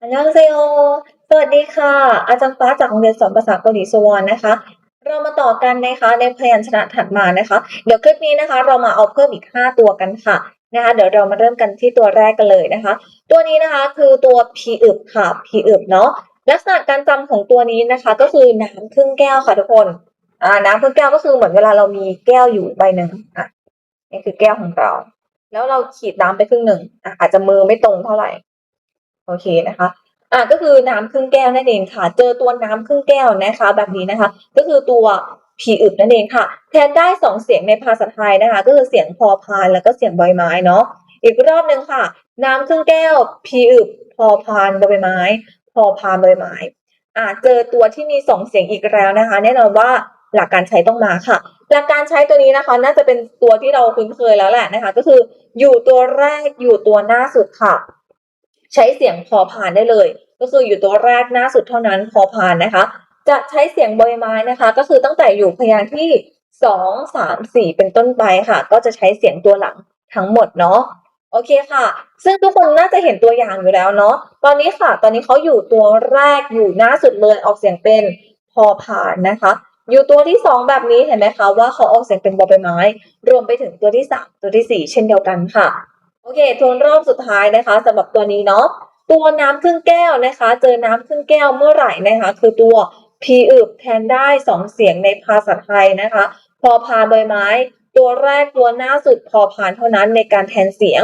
อันยองเซโอสวัสดีค่ะ อาจารย์ฟ้าจากโรงเรียนสอนภาษาเกาหลีสวอนนะคะ เรามาต่อกันนะคะในพยัญชนะถัดมานะคะ เดี๋ยวคลิปนี้นะคะ เรามาเอาเพิ่มอีก 5 ตัวกันค่ะนะคะ เดี๋ยวเรามาเริ่มกันที่ตัวแรกกันเลยนะคะ ตัวนี้นะคะคือตัวพีอึบค่ะพีอึบเนาะ ลักษณะการจำของตัวนี้นะคะ ก็คือน้ำครึ่งแก้วค่ะทุกคน อ่า น้ำครึ่งแก้วก็คือเหมือนเวลาเรามีแก้วอยู่ใบหนึ่งอะนี่คือแก้วของเรา แล้วเราขีดน้ำไปครึ่งหนึ่งอะอาจจะมือไม่ตรงเท่าไหร่ โอเคนะคะอ่าก็คือน้ำครึ่งแก้วนั่นเองค่ะ เจอตัวน้ำครึ่งแก้วนะคะ แบบนี้นะคะ ก็คือตัวผีอึบนั่นเองค่ะ แทนได้สองเสียงในภาษาไทยนะคะ ก็คือเสียงพอพานแล้วก็เสียงใบไม้เนาะอีกรอบหนึ่งค่ะ น้ำครึ่งแก้วผีอึบพอพานใบไม้ พอพานใบไม้อ่าเจอตัวที่มีสองเสียงอีกแล้วนะคะ แน่นอนว่าหลักการใช้ต้องมาค่ะ หลักการใช้ตัวนี้นะคะ น่าจะเป็นตัวที่เราคุ้นเคยแล้วแหละนะคะ ก็คืออยู่ตัวแรกอยู่ตัวหน้าสุดค่ะ ใช้เสียงพอพานได้เลย ก็คืออยู่ตัวแรกหน้าสุดเท่านั้นพอพานนะคะ จะใช้เสียงใบไม้นะคะ ก็คือตั้งแต่อยู่พยางค์ที่สองสามสี่เป็นต้นไปค่ะ ก็จะใช้เสียงตัวหลังทั้งหมดเนาะโอเคค่ะ ซึ่งทุกคนน่าจะเห็นตัวอย่างอยู่แล้วเนาะตอนนี้ค่ะ ตอนนี้เขาอยู่ตัวแรกอยู่หน้าสุดเลยออกเสียงเป็นพอพานนะคะ อยู่ตัวที่สองแบบนี้เห็นไหมคะว่าเขาออกเสียงเป็นบอใบไม้ รวมไปถึงตัวที่สามตัวที่สี่เช่นเดียวกันค่ะ โอเคทวนรอบสุดท้ายนะคะสำหรับตัวนี้เนาะตัวน้ำครึ่งแก้วนะคะ เจอน้ำครึ่งแก้วเมื่อไหร่นะคะ คือตัวพีอึบแทนได้สองเสียงในภาษาไทยนะคะ พอพานใบไม้ ตัวแรกตัวหน้าสุดพอพานเท่านั้นในการแทนเสียง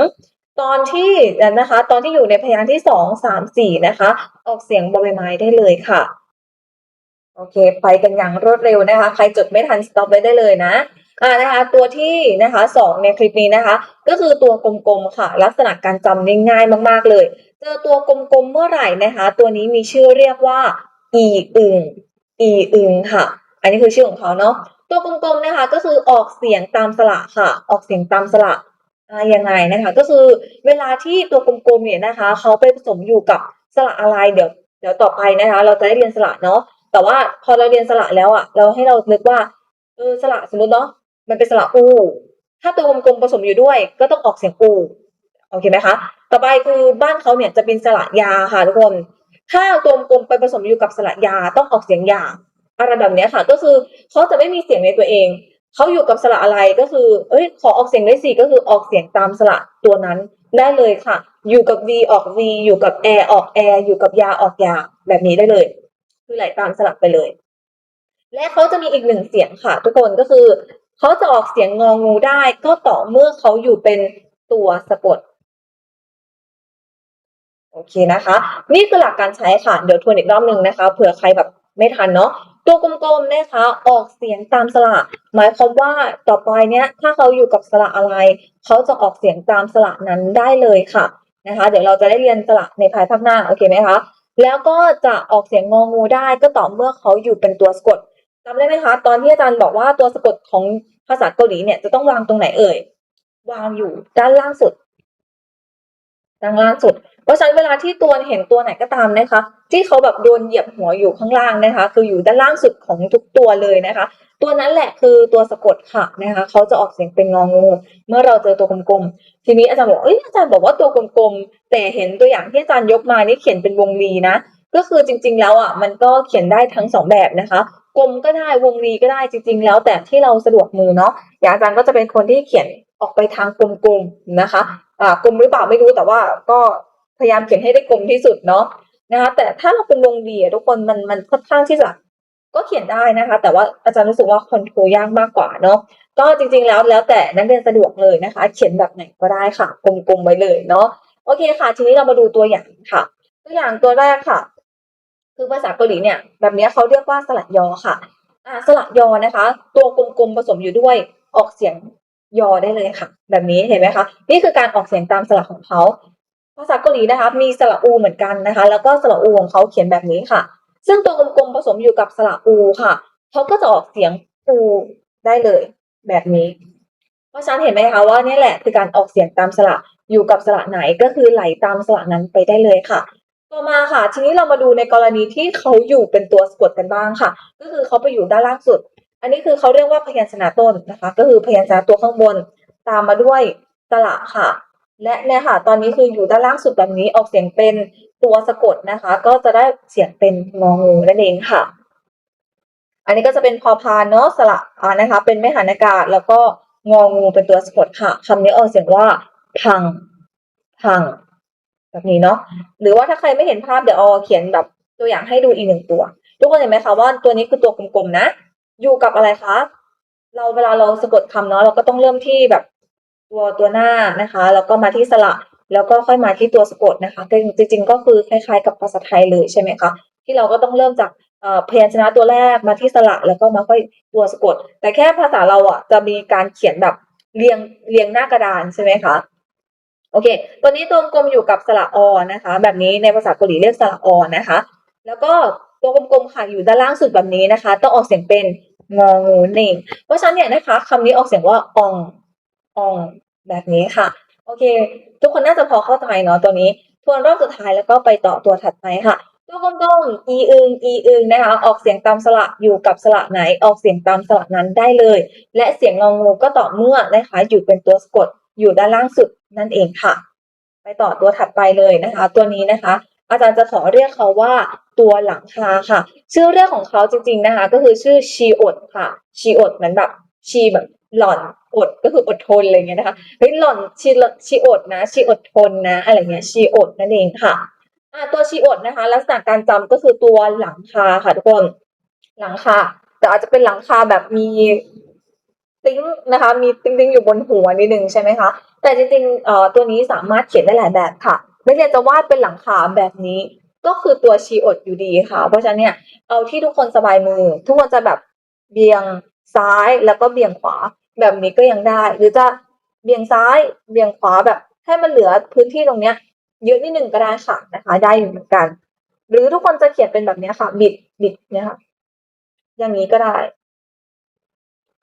ตอนที่นะคะ ตอนที่อยู่ในพยางค์ที่สองสามสี่นะคะ ออกเสียงบใบไม้ได้เลยค่ะ โอเค ไปกันอย่างรวดเร็วนะคะ ใครจดไม่ทันสต็อปไว้ได้เลยนะ อ่านะคะตัวที่นะคะสองในคลิปนี้นะคะ ก็คือตัวกลมๆค่ะ ลักษณะการจำง่ายๆมากๆเลย เจอตัวกลมๆเมื่อไหร่นะคะ ตัวนี้มีชื่อเรียกว่าอีอึงอีอึงค่ะ อันนี้คือชื่อของเขาเนาะตัวกลมๆนะคะก็คือออกเสียงตามสระค่ะ ออกเสียงตามสระยังไงนะคะ ก็คือเวลาที่ตัวกลมๆเนี่ยนะคะเขาไปผสมอยู่กับสระอะไรเดี๋ยวเดี๋ยวต่อไปนะคะ เราจะได้เรียนสระเนาะแต่ว่าพอเราเรียนสระแล้วอะ เราให้เรานึกว่าเออสระสมมติเนาะ มันเป็นสระอูถ้าตัวกลมๆผสมอยู่ด้วย ก็ต้องออกเสียงอูโอเคไหมคะ ต่อไปคือบ้านเขาเนี่ยจะเป็นสระยาค่ะทุกคน ถ้าตัวกลมไปผสมอยู่กับสระยาต้องออกเสียงยาอะไรแบบนี้ค่ะ ก็คือเขาจะไม่มีเสียงในตัวเอง เขาอยู่กับสระอะไรก็คือ เอ้ย ขอออกเสียงได้สี่ก็คือออกเสียงตามสระตัวนั้นได้เลยค่ะ อยู่กับ V ออก V อยู่กับ air ออก air อยู่กับยาออกยาแบบนี้ได้เลย คือไหลตามสลับไปเลย และเขาจะมีอีกหนึ่งเสียงค่ะ ทุกคนก็คือ เขาจะออกเสียงงองูได้ ก็ต่อเมื่อเขาอยู่เป็นตัวสะกดโอเคนะคะ นี่คือหลักการใช้ค่ะ เดี๋ยวทวนอีกรอบหนึ่งนะคะเผื่อใครแบบไม่ทันเนาะตัวกลมๆนะคะออกเสียงตามสระหมายความว่าต่อไปเนี้ยถ้าเขาอยู่กับสระอะไร เขาจะออกเสียงตามสระนั้นได้เลยค่ะนะคะ เดี๋ยวเราจะได้เรียนสระในภายภาคหน้าโอเคไหมคะแล้วก็จะออกเสียงงองูได้ก็ต่อเมื่อเขาอยู่เป็นตัวสะกด จำได้ไหมคะ ตอนที่อาจารย์บอกว่าตัวสะกดของภาษาเกาหลีเนี่ยจะต้องวางตรงไหนเอ่ย วางอยู่ด้านล่างสุด ด้านล่างสุด เพราะฉะนั้นเวลาที่ตัวเห็นตัวไหนก็ตามนะคะ ที่เขาแบบโดนเหยียบหัวอยู่ข้างล่างนะคะ คืออยู่ด้านล่างสุดของทุกตัวเลยนะคะ ตัวนั้นแหละคือตัวสะกดค่ะนะคะเขาจะออกเสียงเป็นงองูเมื่อเราเจอตัวกลมๆทีนี้อาจารย์บอกเอ้ยอาจารย์บอกว่าตัวกลมๆแต่เห็นตัวอย่างที่อาจารย์ยกมานี่เขียนเป็นวงรีนะก็คือจริงๆแล้วอะมันก็เขียนได้ทั้งสองแบบนะคะ กลมก็ได้วงรีก็ได้จริง ๆ แล้วแต่ที่เราสะดวกมือเนาะอย่างอาจารย์ก็จะเป็นคนที่เขียนออกไปทางกลมๆนะคะอ่ากลมหรือเปล่าไม่รู้แต่ว่าก็พยายามเขียนให้ได้กลมที่สุดเนาะนะคะแต่ถ้าเราเป็นวงรีอะทุกคนมันมันค่อนข้างที่จะก็เขียนได้นะคะ แต่ว่าอาจารย์รู้สึกว่าคอนโทรลยากมากกว่าเนาะก็จริง ๆ แล้วแล้วแต่นักเรียนสะดวกเลยนะคะ เขียนแบบไหนก็ได้ค่ะกลมๆไว้เลยเนาะโอเคค่ะ ทีนี้เรามาดูตัวอย่างค่ะ ตัวอย่างตัวแรกค่ะ คือภาษาเกาหลีเนี่ยแบบนี้เขาเรียกว่าสระยอค่ะอ่าสระยอนะคะ ตัวกลมๆผสมอยู่ด้วยออกเสียงยอได้เลยค่ะ แบบนี้เห็นไหมคะนี่คือการออกเสียงตามสระของเขาภาษาเกาหลีนะคะ มีสระอูเหมือนกันนะคะ แล้วก็สระอูของเขาเขียนแบบนี้ค่ะ ซึ่งตัวกลมๆผสมอยู่กับสระอูค่ะเขาก็จะออกเสียงอูได้เลย แบบนี้ เพราะฉะนั้นเห็นไหมคะว่านี่แหละคือการออกเสียงตามสระอยู่กับสระไหนก็คือไหลตามสระนั้นไปได้เลยค่ะ ต่อมาค่ะ ทีนี้เรามาดูในกรณีที่เขาอยู่เป็นตัวสะกดกันบ้างค่ะ ก็คือเขาไปอยู่ด้านล่างสุด อันนี้คือเขาเรียกว่าพยัญชนะต้นนะคะ ก็คือพยัญชนะตัวข้างบนตามมาด้วยสระค่ะ และเนี่ยค่ะ ตอนนี้คืออยู่ด้านล่างสุดแบบนี้ออกเสียงเป็นตัวสะกดนะคะ ก็จะได้เสียงเป็นงองูนั่นเองค่ะ อันนี้ก็จะเป็นพอพานเนาะสระอ่านะคะ เป็นไม่หันอากาศแล้วก็งองูเป็นตัวสะกดค่ะคำนี้ออกเสียงว่าพังพัง แบบนี้เนาะหรือว่าถ้าใครไม่เห็นภาพเดี๋ยวเอาเขียนแบบตัวอย่างให้ดูอีกหนึ่งตัว ทุกคนเห็นไหมคะว่าตัวนี้คือตัวกลมๆนะ อยู่กับอะไรคะเราเวลาเราสะกดคำเนาะเราก็ต้องเริ่มที่แบบตัวตัวหน้านะคะ แล้วก็มาที่สระแล้วก็ค่อยมาที่ตัวสะกดนะคะจริงๆ ก็คือคล้ายๆ กับภาษาไทยเลยใช่ไหมคะที่เราก็ต้องเริ่มจากเพยัญชนะตัวแรกมาที่สระแล้วก็มาค่อยตัวสะกด แต่แค่ภาษาเราอะจะมีการเขียนแบบเรียงเรียงหน้ากระดานใช่ไหมคะ โอเค ตัวนี้ตัวกลมอยู่กับสระอนะคะ แบบนี้ในภาษาเกาหลีเรียกสระอนะคะ แล้วก็ตัวกลมๆค่ะอยู่ด้านล่างสุดแบบนี้นะคะ ต้องออกเสียงเป็นงองูนั่งเพราะฉะนั้นเนี่ยนะคะคำนี้ออกเสียงว่าอองอองแบบนี้ค่ะ โอเค ทุกคนน่าจะพอเข้าใจเนาะตัวนี้ ทวนรอบสุดท้ายแล้วก็ไปต่อตัวถัดไปค่ะ ตัวกลมๆอีอึงอีอึงนะคะ ออกเสียงตามสระอยู่กับสระไหนออกเสียงตามสระนั้นได้เลย และเสียงงองูก็ต่อเมื่อนะคะอยู่เป็นตัวสะกด อยู่ด้านล่างสุดนั่นเองค่ะ ไปต่อตัวถัดไปเลยนะคะ ตัวนี้นะคะ อาจารย์จะขอเรียกเขาว่าตัวหลังคาค่ะ ชื่อเรียกของเขาจริง ๆนะคะ ก็คือชื่อชีอดค่ะ ชีอดเหมือนแบบชีแบบหล่อนอดก็คืออดทนอะไรเงี้ยนะคะเฮ้ยหล่อนชีชีอดนะ ชีอดทนนะ อะไรเงี้ยชีอดนั่นเองค่ะอ่าตัวชีอดนะคะ ลักษณะการจำก็คือตัวหลังคาค่ะทุกคนหลังคาแต่อาจจะเป็นหลังคาแบบมี ติ้งนะคะ มีติ้งติ้งอยู่บนหัวนิดนึงใช่ไหมคะ แต่จริงๆเอ่อตัวนี้สามารถเขียนได้หลายแบบค่ะนักเรียนจะวาดเป็นหลังคาแบบนี้ ก็คือตัวชีอดอยู่ดีค่ะ เพราะฉะนั้นเนี่ยเอาที่ทุกคนสบายมือ ทุกคนจะแบบเบี่ยงซ้ายแล้วก็เบี่ยงขวา แบบนี้ก็ยังได้ หรือจะเบี่ยงซ้ายเบี่ยงขวาแบบให้มันเหลือพื้นที่ตรงเนี้ย เยอะนิดหนึ่งก็ได้ค่ะนะคะ ได้อยู่เหมือนกัน หรือทุกคนจะเขียนเป็นแบบนี้ค่ะ บิดบิดเนี่ยค่ะ อย่างนี้ก็ได้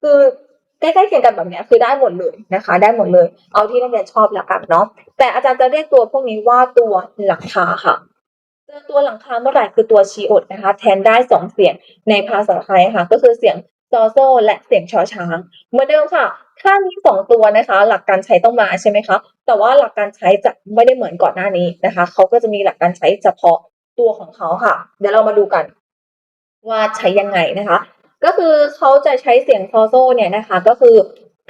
คือ ใกล้ๆเคียงกันแบบนี้คือได้หมดเลยนะคะ ได้หมดเลย เอาที่นักเรียนชอบแล้วกันเนาะแต่อาจารย์จะเรียกตัวพวกนี้ว่าตัวหลังคาค่ะเจอตัวหลังคาเมื่อไหร่คือตัวชีอดนะคะ แทนได้สองเสียงในภาษาไทยค่ะ ก็คือเสียงซอโซและเสียงชอช้างเหมือนเดิมค่ะถ้ามีสองตัวนะคะ หลักการใช้ต้องมาใช่ไหมคะแต่ว่าหลักการใช้จะไม่ได้เหมือนก่อนหน้านี้นะคะเขาก็จะมีหลักการใช้เฉพาะตัวของเขาค่ะ เดี๋ยวเรามาดูกันว่าใช้ยังไงนะคะ ก็คือเขาจะใช้เสียงซอโซเนี่ยนะคะ ก็คือ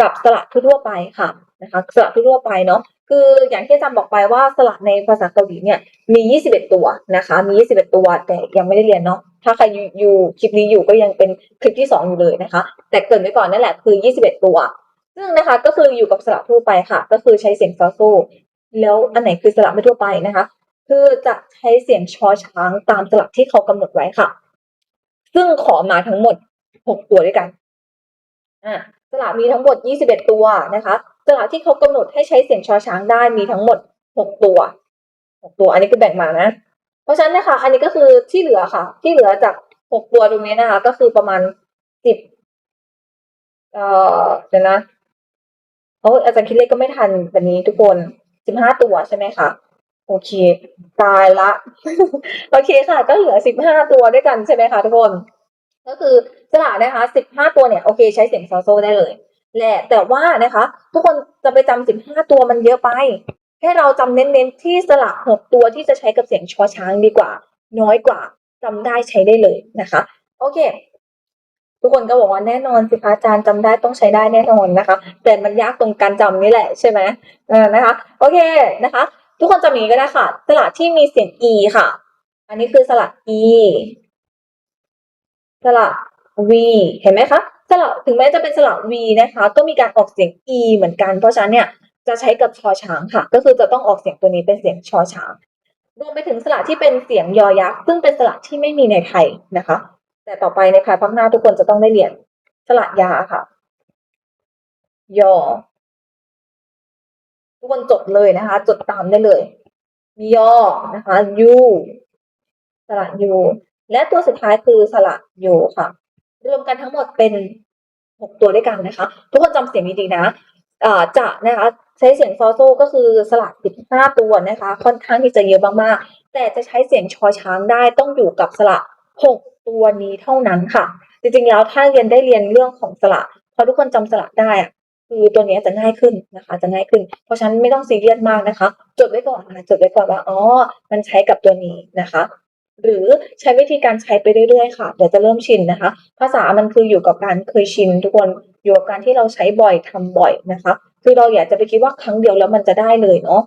กับสระทั่วไปค่ะนะคะสระทั่วไปเนาะคืออย่างที่อาจารย์บอกไปว่าสระในภาษาเกาหลีเนี่ยมี 21 ตัวนะคะ มี 21 ตัวแต่ยังไม่ได้เรียนเนาะถ้าใครอยู่อยู่คลิปนี้อยู่ก็ยังเป็นคลิปที่ 2 อยู่เลยนะคะ แต่เกินไว้ก่อนนั่นแหละคือ 21 ตัว ซึ่งนะคะก็คืออยู่กับสระทั่วไปค่ะ ก็คือใช้เสียงซอโซแล้วอันไหนคือสระไม่ทั่วไปนะคะ คือจะใช้เสียงชอช้างตามสระที่เขากำหนดไว้ค่ะ ซึ่งขอมาทั้งหมด 6ตัวด้วยกันอ่าสระมีทั้งหมด21ตัวนะคะสระที่เขากำหนดให้ใช้เสียงชอช้างได้มีทั้งหมด6ตัว6ตัว อันนี้คือแบ่งมานะ เพราะฉะนั้นนะคะ อันนี้ก็คือที่เหลือค่ะ ที่เหลือจาก6ตัวตรงนี้นะคะ ก็คือประมาณ10เอ่อเดี๋ยวนะโอ้อาจารย์คิดเลขก็ไม่ทันแบบนี้ทุกคน15ตัวใช่ไหมคะโอเค ตายละ โอเคค่ะ ก็เหลือ15ตัวด้วยกันใช่ไหมคะทุกคน ก็คือสระนะคะ 15 ตัวเนี่ยโอเค ใช้เสียงซอโซได้เลยแหละแต่ว่านะคะ ทุกคนจะไปจำ15 ตัวมันเยอะไป ให้เราจำเน้นๆที่สระ 6 ตัวที่จะใช้กับเสียงชอช้างดีกว่า น้อยกว่าจำได้ใช้ได้เลยนะคะ โอเค ทุกคนก็บอกว่าแน่นอนสิคะอาจารย์จำได้ต้องใช้ได้แน่นอนนะคะ แต่มันยากตรงการจำนี่แหละใช่ไหมเออนะคะ โอเคนะคะ ทุกคนจำอย่างนี้ก็ได้ค่ะ สระที่มีเสียง e ค่ะ อันนี้คือสระ e สระ v เห็นไหมคะสระถึงแม้จะเป็นสระ v นะคะ ก็มีการออกเสียง e เหมือนกันเพราะฉะนั้นเนี่ยจะใช้กับชอช้างค่ะ ก็คือจะต้องออกเสียงตัวนี้เป็นเสียงชอช้างรวมไปถึงสระที่เป็นเสียงยอยักษ์ซึ่งเป็นสระที่ไม่มีในไทยนะคะ แต่ต่อไปในภายภาคหน้าทุกคนจะต้องได้เรียนสระยาค่ะ ยอ ทุกคนจดเลยนะคะ จดตามได้เลย ยอนะคะยูสระยู และตัวสุดท้ายคือสระโยค่ะ รวมกันทั้งหมดเป็นหกตัวด้วยกันนะคะ ทุกคนจำเสียงดีๆนะอ่าจะนะคะใช้เสียงซอโซก็คือสระสิบห้าตัวนะคะ ค่อนข้างที่จะเยอะมากๆ แต่จะใช้เสียงชอช้างได้ต้องอยู่กับสระหกตัวนี้เท่านั้นค่ะ จริงๆแล้วถ้าเรียนได้เรียนเรื่องของสระพอทุกคนจำสระได้อะคือตัวนี้จะง่ายขึ้นนะคะ จะง่ายขึ้น เพราะฉะนั้นไม่ต้องซีเรียสมากนะคะ จดไว้ก่อนนะจดไว้ก่อนว่าอ๋อมันใช้กับตัวนี้นะคะ หรือใช้วิธีการใช้ไปเรื่อยๆค่ะ เดี๋ยวจะเริ่มชินนะคะ ภาษามันคืออยู่กับการเคยชิน ทุกคนอยู่กับการที่เราใช้บ่อยทำบ่อยนะคะ คือเราอยากจะไปคิดว่าครั้งเดียวแล้วมันจะได้เลยเนาะ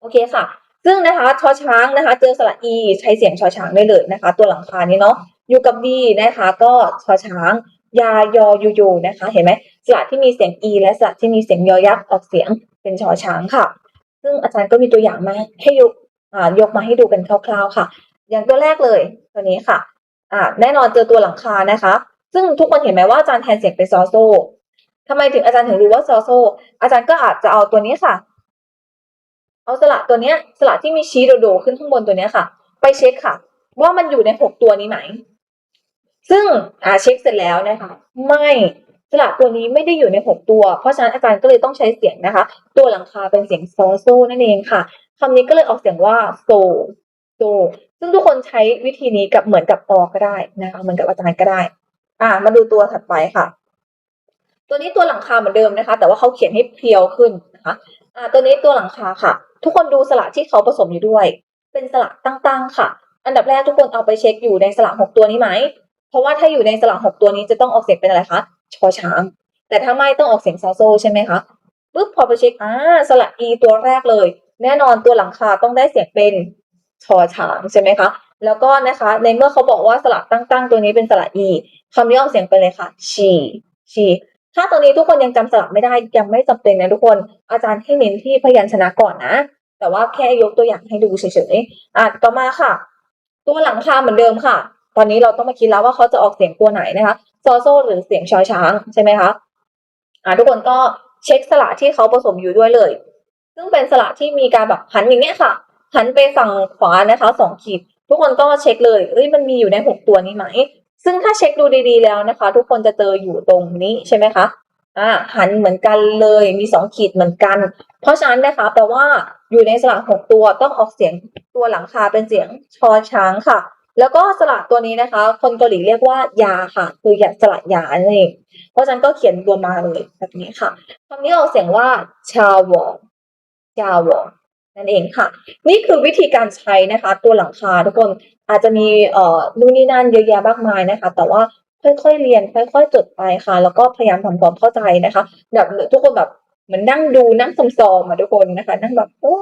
โอเคค่ะ ซึ่งนะคะชอช้างนะคะ เจอสระอีใช้เสียงชอช้างได้เลยนะคะ ตัวหลังคานี้เนาะอยู่กับดีนะคะ ก็ชอช้างยายอยูยูนะคะ เห็นไหมสระที่มีเสียงอี และสระที่มีเสียงยอยักษ์ออกเสียงเป็นชอช้างค่ะ ซึ่งอาจารย์ก็มีตัวอย่างมาให้ยกยกมาให้ดูกันคร่าวๆค่ะ อย่างตัวแรกเลยตัวนี้ค่ะอ่าแน่นอนเจอตัวหลังคานะคะ ซึ่งทุกคนเห็นไหมว่าอาจารย์แทนเสียงเป็นซอโซทำไมถึงอาจารย์ถึงรู้ว่าซอโซ อาจารย์ก็อาจจะเอาตัวนี้ค่ะ เอาสระตัวเนี้ยสระที่มีชี้โดๆขึ้นข้างบนตัวเนี้ยค่ะ ไปเช็คค่ะ ว่ามันอยู่ในหกตัวนี้ไหม ซึ่งอ่าเช็คเสร็จแล้วนะคะ ไม่สระตัวนี้ไม่ได้อยู่ในหกตัว เพราะฉะนั้นอาจารย์ก็เลยต้องใช้เสียงนะคะ ตัวหลังคาเป็นเสียงซอโซนั่นเองค่ะคำนี้ก็เลยออกเสียงว่าโซโซ ซึ่งทุกคนใช้วิธีนี้กับเหมือนกับออก็ได้นะคะเหมือนกับอาจารย์ก็ได้ อ่า มาดูตัวถัดไปค่ะ ตัวนี้ตัวหลังคาเหมือนเดิมนะคะ แต่ว่าเขาเขียนให้เพรียวขึ้นนะคะ อ่า ตัวนี้ตัวหลังคาค่ะ ทุกคนดูสระที่เขาผสมอยู่ด้วย เป็นสระตั้งๆค่ะ อันดับแรกทุกคนเอาไปเช็คอยู่ในสระหกตัวนี้ไหม เพราะว่าถ้าอยู่ในสระหกตัวนี้จะต้องออกเสียงเป็นอะไรคะชอช้าง แต่ถ้าไม่ต้องออกเสียงซาโซใช่ไหมคะปุ๊บพอไปเช็คอ่าสระอีตัวแรกเลย แน่นอนตัวหลังคาต้องได้เสียงเป็น ชอช้างใช่ไหมคะ แล้วก็นะคะ ในเมื่อเขาบอกว่าสระตั้งๆ ตัวนี้เป็นสระอีคำนี้ออกเสียงเป็นเลยค่ะชีชีถ้าตัวนี้ทุกคนยังจำสระไม่ได้ยังไม่จำเป็นนะทุกคนอาจารย์ให้เน้นที่พยัญชนะก่อนนะ แต่ว่าแค่ยกตัวอย่างให้ดูเฉยๆอะต่อมาค่ะ ตัวหลังคาเหมือนเดิมค่ะ ตอนนี้เราต้องมาคิดแล้วว่าเขาจะออกเสียงตัวไหนนะคะซอโซหรือเสียงชอช้างใช่ไหมคะอ่าทุกคนก็เช็คสระที่เขาผสมอยู่ด้วยเลย ซึ่งเป็นสระที่มีการแบบหันอย่างเงี้ยค่ะ หันไปฝั่งขวานะคะสองขีด ทุกคนก็เช็คเลยเอ้ยมันมีอยู่ในหกตัวนี้ไหม ซึ่งถ้าเช็คดูดีๆแล้วนะคะ ทุกคนจะเจออยู่ตรงนี้ใช่ไหมคะอ่าหันเหมือนกันเลยมีสองขีดเหมือนกัน เพราะฉะนั้นนะคะแปลว่าอยู่ในสระหกตัวต้องออกเสียงตัวหลังคาเป็นเสียงชอช้างค่ะ แล้วก็สระตัวนี้นะคะ คนเกาหลีเรียกว่ายาค่ะ คือยาสระยานั่นเองเพราะฉะนั้นก็เขียนรวมมาเลยแบบนี้ค่ะคำนี้ออกเสียงว่าชาวอชาวอ นั่นเองค่ะ นี่คือวิธีการใช้นะคะ ตัวหลังคาทุกคนอาจจะมีเอ่อนู่นนี่นั่นเยอะแยะมากมายนะคะ แต่ว่าค่อยๆเรียน ค่อยๆจดไปค่ะ แล้วก็พยายามทำความเข้าใจนะคะแบบทุกคนแบบเหมือนนั่งดูนั่งซอมๆมาทุกคนนะคะ นั่งแบบโอ้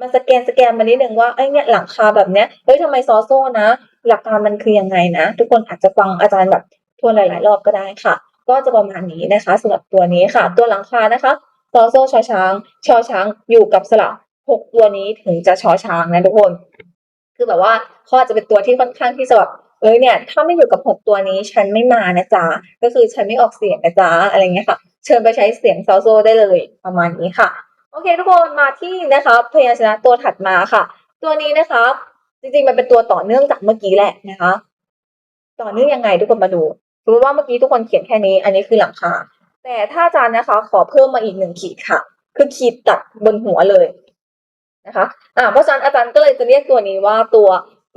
มันสแกนสแกนมานิดนึงว่าไอ้เนี่ยหลังคาแบบเนี้ยเฮ้ยทำไมซอโซ่นะ หลักการมันคือยังไงนะ ทุกคนอาจจะฟังอาจารย์แบบทวนหลาย ๆ รอบก็ได้ค่ะ ก็จะประมาณนี้นะคะสำหรับตัวนี้ค่ะ ตัวหลังคานะคะซอโซ่ชอช้างชอช้างอยู่กับสระ หกตัวนี้ถึงจะชอช้างนะทุกคน คือแบบว่าเขาอาจจะเป็นตัวที่ค่อนข้างที่จะแบบเอ้ยเนี่ย ถ้าไม่อยู่กับหกตัวนี้ฉันไม่มานะจ๊ะก็คือฉันไม่ออกเสียงนะจ๊ะอะไรเงี้ยค่ะ เชิญไปใช้เสียงซอโซได้เลยประมาณนี้ค่ะ โอเคทุกคนมาที่นะคะพยัญชนะตัวถัดมาค่ะ ตัวนี้นะคะ จริงๆมันเป็นตัวต่อเนื่องจากเมื่อกี้แหละนะคะ ต่อเนื่องยังไงทุกคนมาดูสมมติว่าเมื่อกี้ทุกคนเขียนแค่นี้ อันนี้คือหลังคาแต่ถ้าอาจารย์นะคะ ขอเพิ่มมาอีกหนึ่งขีดค่ะ คือขีดตัดบนหัวเลย นะคะอ่าเพราะฉะนั้นอาจารย์ก็เลยจะเรียกตัวนี้ว่าตัว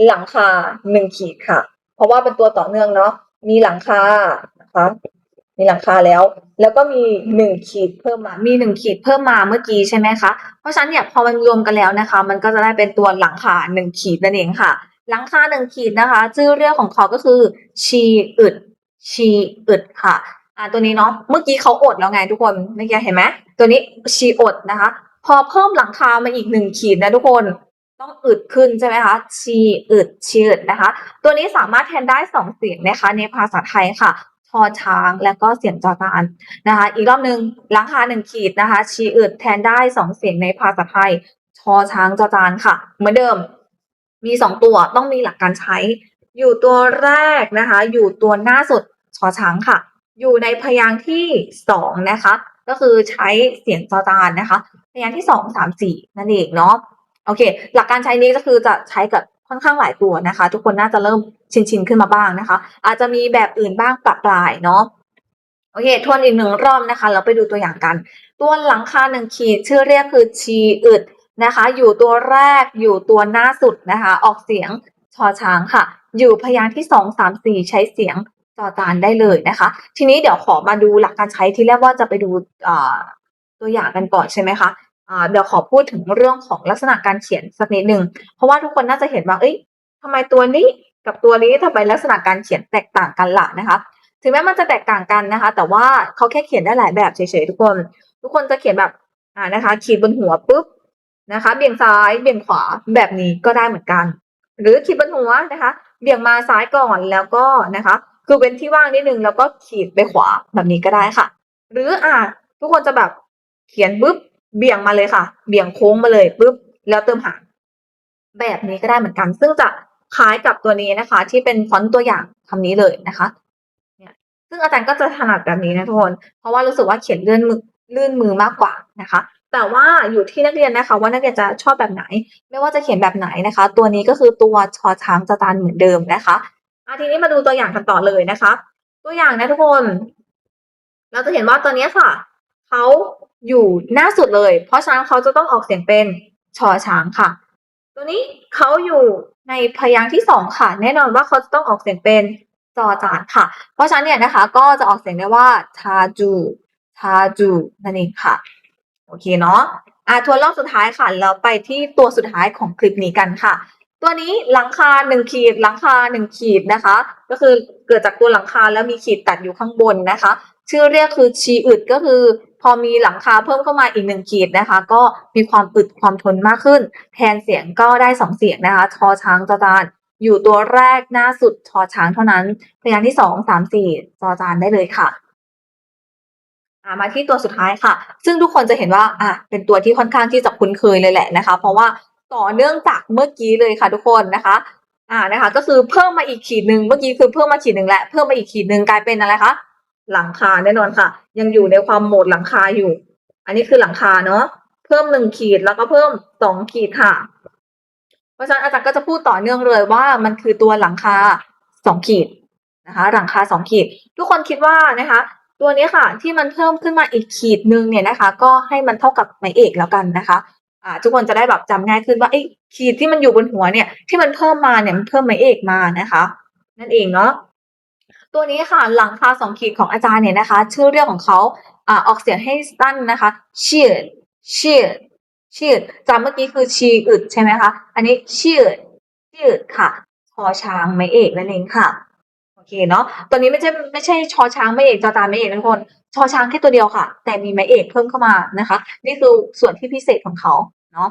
หลังคาหนึ่งขีดค่ะ เพราะว่าเป็นตัวต่อเนื่องเนาะมีหลังคานะคะมีหลังคาแล้ว แล้วก็มีหนึ่งขีดเพิ่มมา มีหนึ่งขีดเพิ่มมาเมื่อกี้ใช่ไหมคะเพราะฉะนั้นเนี่ยพอมันรวมกันแล้วนะคะ มันก็จะได้เป็นตัวหลังคาหนึ่งขีดนั่นเองค่ะ หลังคาหนึ่งขีดนะคะชื่อเรียกของเขาก็คือชีอึดชีอึดค่ะอ่าตัวนี้เนาะเมื่อกี้เขาอดแล้วไงทุกคนเมื่อกี้เห็นไหมตัวนี้ชีอดนะคะ พอเพิ่มหลังคามาอีกหนึ่งขีดนะทุกคนต้องอึดขึ้นใช่ไหมคะชีอึดชีอึดนะคะ ตัวนี้สามารถแทนได้สองเสียงนะคะ ในภาษาไทยค่ะชอช้างแล้วก็เสียงจอจานนะคะ อีกรอบหนึ่งหลังคาหนึ่งขีดนะคะ ชีอึดแทนได้สองเสียงในภาษาไทยชอช้างจอจานค่ะ เหมือนเดิม มีสองตัวต้องมีหลักการใช้ อยู่ตัวแรกนะคะ อยู่ตัวหน้าสุดชอช้างค่ะ อยู่ในพยางค์ที่สองนะคะ ก็คือใช้เสียงจอจานนะคะพยางค์ที่สองสามสี่นั่นเองเนาะโอเค หลักการใช้นี้ก็คือจะใช้กับค่อนข้างหลายตัวนะคะ ทุกคนน่าจะเริ่มชินๆขึ้นมาบ้างนะคะ อาจจะมีแบบอื่นบ้างปรับปลายเนาะโอเคทวนอีกหนึ่งรอบนะคะเราไปดูตัวอย่างกัน ตัวหลังคาหนึ่งขีดชื่อเรียกคือชีอึดนะคะ อยู่ตัวแรกอยู่ตัวหน้าสุดนะคะ ออกเสียงชอช้างค่ะ อยู่พยางค์ที่สองสามสี่ใช้เสียง จอจานได้เลยนะคะ ทีนี้เดี๋ยวขอมาดูหลักการใช้ที่แรกว่าจะไปดูตัวอย่างกันก่อนใช่ไหมคะเดี๋ยวขอพูดถึงเรื่องของลักษณะการเขียนสักนิดหนึ่งเพราะว่าทุกคนน่าจะเห็นว่าเอ้ยทำไมตัวนี้กับตัวนี้ทำไมลักษณะการเขียนแตกต่างกันล่ะนะคะ ถึงแม้มันจะแตกต่างกันนะคะ แต่ว่าเขาแค่เขียนได้หลายแบบเฉยๆทุกคน ทุกคนจะเขียนแบบอ่านะคะ ขีดบนหัวปุ๊บนะคะ เบี่ยงซ้ายเบี่ยงขวาแบบนี้ก็ได้เหมือนกัน หรือขีดบนหัวนะคะ เบี่ยงมาซ้ายก่อนแล้วก็นะคะ คือเว้นที่ว่างนิดนึงแล้วก็ขีดไปขวาแบบนี้ก็ได้ค่ะ หรืออ่าทุกคนจะแบบเขียนปุ๊บเบี่ยงมาเลยค่ะ เบี่ยงโค้งมาเลยปุ๊บแล้วเติมหางแบบนี้ก็ได้เหมือนกัน ซึ่งจะคล้ายกับตัวนี้นะคะ ที่เป็นฟอนต์ตัวอย่างคำนี้เลยนะคะเนี่ยซึ่งอาจารย์ก็จะถนัดแบบนี้นะทุกคนเพราะว่ารู้สึกว่าเขียนเลื่อนมือลื่นมือมากกว่านะคะ แต่ว่าอยู่ที่นักเรียนนะคะ ว่านักเรียนจะชอบแบบไหน ไม่ว่าจะเขียนแบบไหนนะคะ ตัวนี้ก็คือตัวชอช้างจตานเหมือนเดิมนะคะ อะทีนี้มาดูตัวอย่างกันต่อเลยนะคะ ตัวอย่างนะทุกคน เราจะเห็นว่าตัวนี้ค่ะเขาอยู่หน้าสุดเลย เพราะฉะนั้นเขาจะต้องออกเสียงเป็นชอช้างค่ะ ตัวนี้เขาอยู่ในพยางค์ที่สองค่ะ แน่นอนว่าเขาจะต้องออกเสียงเป็นจอจานค่ะ เพราะฉะนั้นเนี่ยนะคะ ก็จะออกเสียงได้ว่าชาจูชาจูนั่นเองค่ะ โอเคเนาะอะทวนรอบสุดท้ายค่ะเราไปที่ตัวสุดท้ายของคลิปนี้กันค่ะ ตัวนี้หลังคาหนึ่งขีดหลังคาหนึ่งขีดนะคะ ก็คือเกิดจากตัวหลังคาแล้วมีขีดตัดอยู่ข้างบนนะคะ ชื่อเรียกคือชีอึดก็คือ พอมีหลังคาเพิ่มเข้ามาอีกหนึ่งขีดนะคะ ก็มีความอึดความทนมากขึ้น แทนเสียงก็ได้สองเสียงนะคะชอช้างจอจานอยู่ตัวแรกหน้าสุดชอช้างเท่านั้นพยางค์ที่สองสามสี่จอจานได้เลยค่ะมาที่ตัวสุดท้ายค่ะ ซึ่งทุกคนจะเห็นว่าอะเป็นตัวที่ค่อนข้างที่จะคุ้นเคยเลยแหละนะคะ เพราะว่า ต่อเนื่องจากเมื่อกี้เลยค่ะทุกคนนะคะอ่านะคะก็คือเพิ่มมาอีกขีดหนึ่งเมื่อกี้คือเพิ่มมาขีดหนึ่งและเพิ่มมาอีกขีดหนึ่งกลายเป็นอะไรคะหลังคาแน่นอนค่ะ ยังอยู่ในความโหมดหลังคาอยู่ อันนี้คือหลังคาเนาะเพิ่มหนึ่งขีดแล้วก็เพิ่มสองขีดค่ะ เพราะฉะนั้นอาจารย์ก็จะพูดต่อเนื่องเลยว่ามันคือตัวหลังคาสองขีดนะคะ หลังคาสองขีด ทุกคนคิดว่านะคะ ตัวนี้ค่ะ ที่มันเพิ่มขึ้นมาอีกขีดหนึ่งเนี่ยนะคะ ก็ให้มันเท่ากับไม้เอกแล้วกันนะคะ ทุกคนจะได้แบบจำง่ายขึ้นว่าไอ้ขีดที่มันอยู่บนหัวเนี่ยที่มันเพิ่มมาเนี่ยมันเพิ่มไม้เอกมานะคะ นั่นเองเนาะตัวนี้ค่ะหลังคาสองขีดของอาจารย์เนี่ยนะคะ ชื่อเรียกของเขาอ่าออกเสียงให้สั้นนะคะชื่อชื่อชื่อจำเมื่อกี้คือชีอึดใช่ไหมคะอันนี้ชื่อชื่อค่ะชอช้างไม้เอกนั่นเองค่ะโอเคเนาะตัวนี้ไม่ใช่ไม่ใช่ชอช้างไม่เอกจอจานไม่เอกทุกคนชอช้างแค่ตัวเดียวค่ะ แต่มีไม้เอกเพิ่มเข้ามานะคะ นี่คือส่วนที่พิเศษของเขา เนาะ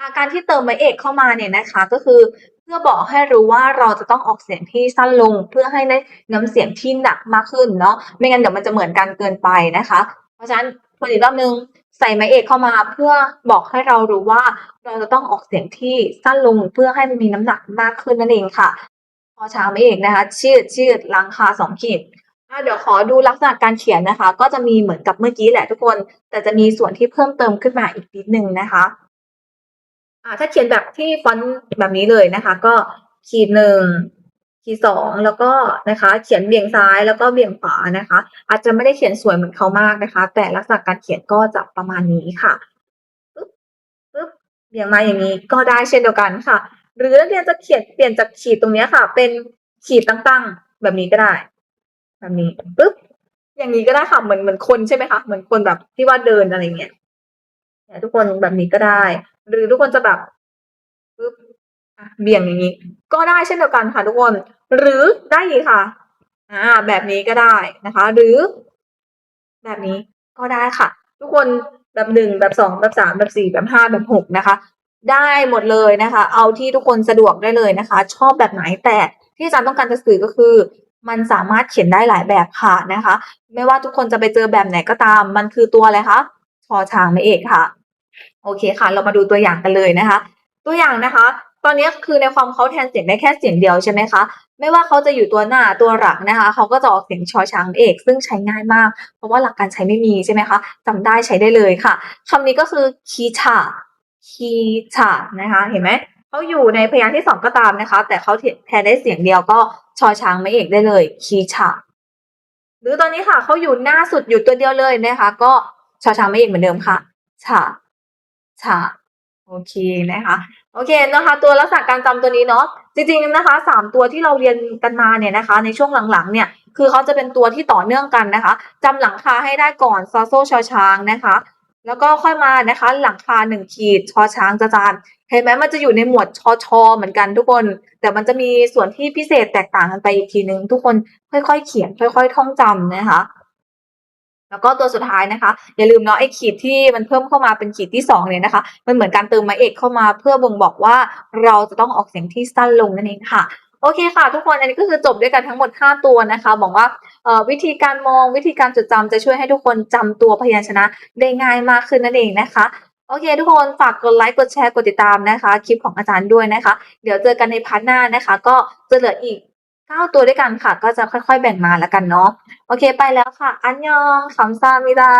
อาการที่เติมไม้เอกเข้ามาเนี่ยนะคะก็คือเพื่อบอกให้รู้ว่าเราจะต้องออกเสียงที่สั้นลง เพื่อให้ได้น้ำเสียงที่หนักมากขึ้นเนาะไม่งั้นเดี๋ยวมันจะเหมือนกันเกินไปนะคะ เพราะฉะนั้นทวนอีกรอบนึงใส่ไม้เอกเข้ามาเพื่อบอกให้เรารู้ว่าเราจะต้องออกเสียงที่สั้นลงเพื่อให้มันมีน้ำหนักมากขึ้นนั่นเองค่ะ พอช้าไม่เอกนะคะชืดชืดลังคาสองขีดเดี๋ยวขอดูลักษณะการเขียนนะคะ ก็จะมีเหมือนกับเมื่อกี้แหละทุกคน แต่จะมีส่วนที่เพิ่มเติมขึ้นมาอีกนิดนึงนะคะ อ่าถ้าเขียนแบบที่ฟอนต์แบบนี้เลยนะคะ ก็ขีดหนึ่งขีดสองแล้วก็นะคะ เขียนเบี่ยงซ้ายแล้วก็เบี่ยงขวานะคะ อาจจะไม่ได้เขียนสวยเหมือนเขามากนะคะ แต่ลักษณะการเขียนก็จะประมาณนี้ค่ะปึ๊บปึ๊บเบี่ยงมาอย่างนี้ก็ได้เช่นเดียวกันค่ะ หรือนักเรียนจะเขียนเปลี่ยนจากขีดตรงนี้ค่ะ เป็นขีดตั้งๆแบบนี้ก็ได้ แบบนี้ปึ๊บอย่างนี้ก็ได้ค่ะเหมือนเหมือนคนใช่ไหมคะเหมือนคนแบบที่ว่าเดินอะไรเงี้ย เนี่ยทุกคนแบบนี้ก็ได้ หรือทุกคนจะแบบปึ๊บเบี่ยงอย่างนี้ ก็ได้เช่นเดียวกันค่ะทุกคน หรือได้อีกค่ะ อ่า แบบนี้ก็ได้นะคะ หรือ แบบนี้ก็ได้ค่ะ ทุกคนแบบหนึ่งแบบสองแบบสามแบบสี่แบบห้าแบบหกนะคะ ได้หมดเลยนะคะ เอาที่ทุกคนสะดวกได้เลยนะคะ ชอบแบบไหนแต่ที่อาจารย์ต้องการจะสื่อก็คือ มันสามารถเขียนได้หลายแบบค่ะนะคะ ไม่ว่าทุกคนจะไปเจอแบบไหนก็ตาม มันคือตัวอะไรคะ ชอช้างไม่เอกค่ะ โอเคค่ะ เรามาดูตัวอย่างกันเลยนะคะ ตัวอย่างนะคะ ตอนนี้คือในความเขาแทนเสียงได้แค่เสียงเดียวใช่ไหมคะไม่ว่าเขาจะอยู่ตัวหน้าตัวหลังนะคะ เขาก็จะออกเสียงชอช้างเอก ซึ่งใช้ง่ายมาก เพราะว่าหลักการใช้ไม่มีใช่ไหมคะจำได้ใช้ได้เลยค่ะคำนี้ก็คือคีชาคีชานะคะ เห็นไหมเขาอยู่ในพยางค์ที่สองก็ตามนะคะ แต่เขาแทนได้เสียงเดียวก็ชอช้างไม่เอกได้เลยคีชาหรือตอนนี้ค่ะเขาอยู่หน้าสุดอยู่ตัวเดียวเลยนะคะ ก็ ชอช้าไม่เอกเหมือนเดิมค่ะชาชาโอเคนะคะ โอเคนะคะ ตัวลักษณะการจำตัวนี้เนาะจริงๆนะคะสามตัวที่เราเรียนกันมาเนี่ยนะคะ ในช่วงหลังๆ เนี่ยคือเขาจะเป็นตัวที่ต่อเนื่องกันนะคะจำหลังคาให้ได้ก่อนซอโซชอช้างนะคะ แล้วก็ค่อยมานะคะ หลังคาหนึ่งขีดชอช้างจจานเห็นไหมมันจะอยู่ในหมวดชอชอเหมือนกันทุกคน แต่มันจะมีส่วนที่พิเศษแตกต่างกันไปอีกทีนึงทุกคนค่อยๆ เขียนค่อย ๆ ท่องจำนะคะ แล้วก็ตัวสุดท้ายนะคะ อย่าลืมเนาะไอ้ขีดที่มันเพิ่มเข้ามาเป็นขีดที่สองเนี่ยนะคะ มันเหมือนการเติมไม้เอกเข้ามาเพื่อบ่งบอกว่าเราจะต้องออกเสียงที่สั้นลงนั่นเองค่ะโอเคค่ะ ทุกคนอันนี้ก็คือจบด้วยกันทั้งหมด 5 ตัวนะคะบอกว่าวิธีการมองวิธีการจดจำจะช่วยให้ทุกคนจำตัวพยัญชนะได้ง่ายมากขึ้นนั่นเองนะคะโอเค ทุกคนฝากกดไลค์กดแชร์กดติดตามนะคะ คลิปของอาจารย์ด้วยนะคะ เดี๋ยวเจอกันในพาร์ทหน้านะคะ ก็จะเหลืออีก 9 ตัวด้วยกันค่ะ ก็จะค่อยๆ แบ่งมาแล้วกันเนาะ โอเคไปแล้วค่ะ อันยองคำซามิดา